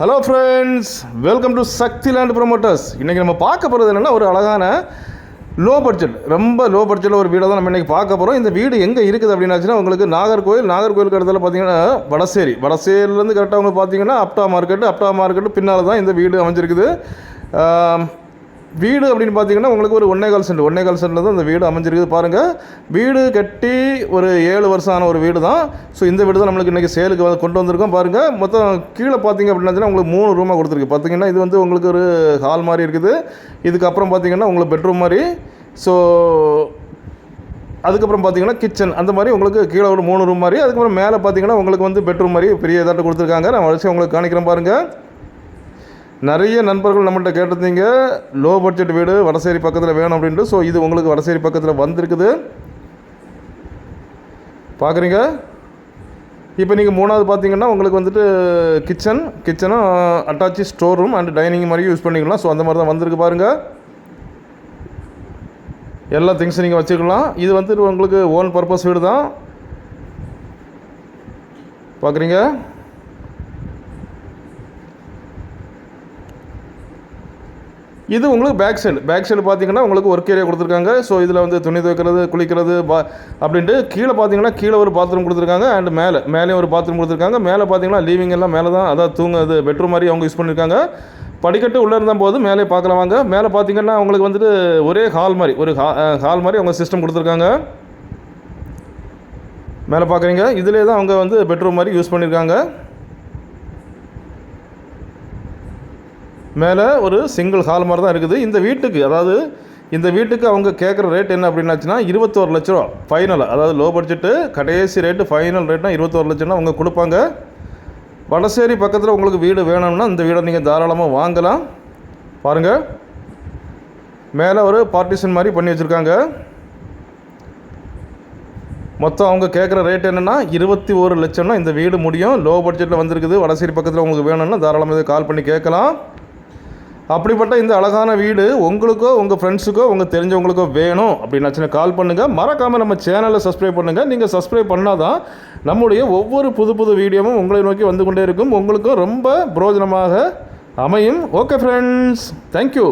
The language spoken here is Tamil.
Hello friends welcome to Sakthi land promoters இன்றைக்கி நம்ம பார்க்க போகிறது என்னென்னா ஒரு அழகான லோ பட்ஜெட் ரொம்ப லோ பட்ஜெட்டில் ஒரு வீடை தான் நம்ம இன்றைக்கி பார்க்க போகிறோம் இந்த வீடு எங்கே இருக்குது அப்படின்னாச்சுன்னா உங்களுக்கு நாகர்கோவில் நாகர்கோவிலுக்கு இடத்துல பார்த்தீங்கன்னா வடசேரி. வடசேரிலேருந்து கரெக்டாக உங்களுக்கு பார்த்தீங்கன்னா அப்டா மார்க்கெட்டு அப்டா மார்க்கெட்டு பின்னால் தான் இந்த வீடு அமைஞ்சிருக்குது. வீடு அப்படின்னு பார்த்தீங்கன்னா உங்களுக்கு ஒரு ஒன்னே கால் சென்ட். ஒன்னே கால் சென்டில் தான் இந்த வீடு அமைஞ்சிருக்குது. பாருங்கள் வீடு கட்டி ஒரு ஏழு வருஷம் ஆன ஒரு வீடு தான். ஸோ இந்த வீடு தான் நம்மளுக்கு இன்றைக்கி சேலுக்கு வந்து கொண்டு வந்திருக்கோம். பாருங்கள் மொத்தம் கீழே பார்த்தீங்க அப்படின்னா உங்களுக்கு மூணு ரூமாக கொடுத்துருக்கு. பார்த்தீங்கன்னா இது வந்து உங்களுக்கு ஒரு ஹால் மாதிரி இருக்குது. இதுக்கப்புறம் பார்த்தீங்கன்னா உங்களுக்கு பெட்ரூம் மாதிரி. ஸோ அதுக்கப்புறம் பார்த்தீங்கன்னா கிச்சன் அந்த மாதிரி உங்களுக்கு கீழே ஒரு மூணு ரூம் மாதிரி. அதுக்கப்புறம் மேலே பார்த்தீங்கன்னா உங்களுக்கு வந்து பெட்ரூம் மாதிரி பெரிய இதாட்ட கொடுத்துருக்காங்க. நான் வரிசை உங்களுக்கு காணிக்கிறேன் பாருங்கள் நிறைய நண்பர்கள் நம்மள்கிட்ட கேட்டிருந்தீங்க லோ பட்ஜெட் வீடு வடசேரி பக்கத்தில் வேணும் அப்படின்ட்டு. ஸோ இது உங்களுக்கு வடசேரி பக்கத்தில் வந்திருக்குது. பார்க்குறீங்க இப்போ நீங்கள் மூணாவது பார்த்தீங்கன்னா உங்களுக்கு வந்துட்டு கிச்சன் கிச்சனும் அட்டாச்சி ஸ்டோர் ரூம் அண்ட் டைனிங் மாதிரி யூஸ் பண்ணிக்கலாம். ஸோ அந்த மாதிரி தான் வந்திருக்கு பாருங்கள் எல்லா திங்ஸும் நீங்கள் வச்சுக்கலாம். இது வந்துட்டு உங்களுக்கு ஓன் பர்பஸ் வீடு தான் பார்க்குறீங்க இது உங்களுக்கு பேக் சைடு பேக் சைடு பார்த்தீங்கன்னா உங்களுக்கு ஒர்க் ஏரியா கொடுத்துருக்காங்க. ஸோ இதில் வந்து துணி துவைக்கிறது குளிக்கிறது பா அப்படின்ட்டு கீழே பார்த்தீங்கன்னா கீழே ஒரு பாத்ரூம் கொடுத்துருக்காங்க அண்ட் மேலே. மேலேயும் ஒரு பாத்ரூம் கொடுத்துருக்காங்க. மேலே பார்த்தீங்கன்னா லீவிங் எல்லாம் மேலே தான் அதாவது தூங்க இது பெட்ரூம் மாதிரி அவங்க யூஸ் பண்ணியிருக்காங்க படிக்கட்டு உள்ளே இருந்தால் போது மேலே பார்க்கலாம் வாங்க. மேலே பார்த்தீங்கன்னா அவங்களுக்கு வந்துட்டு ஒரே ஹால் மாதிரி ஒரு ஹால் மாதிரி அவங்க சிஸ்டம் கொடுத்துருக்காங்க. மேலே பார்க்குறீங்க. இதிலே தான் அவங்க வந்து பெட்ரூம் மாதிரி யூஸ் பண்ணியிருக்காங்க மேலே ஒரு சிங்கிள் ஹால் மாதிரி தான் இருக்குது. இந்த வீட்டுக்கு அதாவது இந்த வீட்டுக்கு அவங்க கேட்குற ரேட் என்ன அப்படின்னாச்சுன்னா இருபத்தோரு லட்ச ரூபா ஃபைனலாக அதாவது லோ பட்ஜெட்டு கடைசி ரேட்டு ஃபைனல் ரேட்னா இருபத்தோரு லட்சம்னா அவங்க கொடுப்பாங்க. வடசேரி பக்கத்தில் உங்களுக்கு வீடு வேணும்னா இந்த வீடை நீங்கள் தாராளமாக வாங்கலாம். பாருங்கள் மேலே ஒரு பார்ட்டிஷன் மாதிரி பண்ணி வச்சுருக்காங்க. மொத்தம் அவங்க கேட்குற ரேட் என்னென்னா இருபத்தி ஒரு லட்சம்னா இந்த வீடு முடியும். லோ பட்ஜெட்டில் வந்திருக்குது. வடசேரி பக்கத்தில் உங்களுக்கு வேணும்னா தாராளமாக கால் பண்ணி கேட்கலாம். அப்படிப்பட்ட இந்த அழகான வீடு உங்களுக்கோ உங்கள் ஃப்ரெண்ட்ஸுக்கோ உங்கள் தெரிஞ்சவங்களுக்கோ வேணும் அப்படின்னாச்சுன்னா கால் பண்ணுங்கள் மறக்காமல் நம்ம சேனலை சப்ஸ்கிரைப் பண்ணுங்கள் நீங்கள் சப்ஸ்கிரைப் பண்ணால் தான் நம்முடைய ஒவ்வொரு புது புது வீடியோவும் உங்களை நோக்கி வந்து கொண்டே இருக்கும். உங்களுக்கும் ரொம்ப பிரோஜனமாக அமையும். Okay friends thank you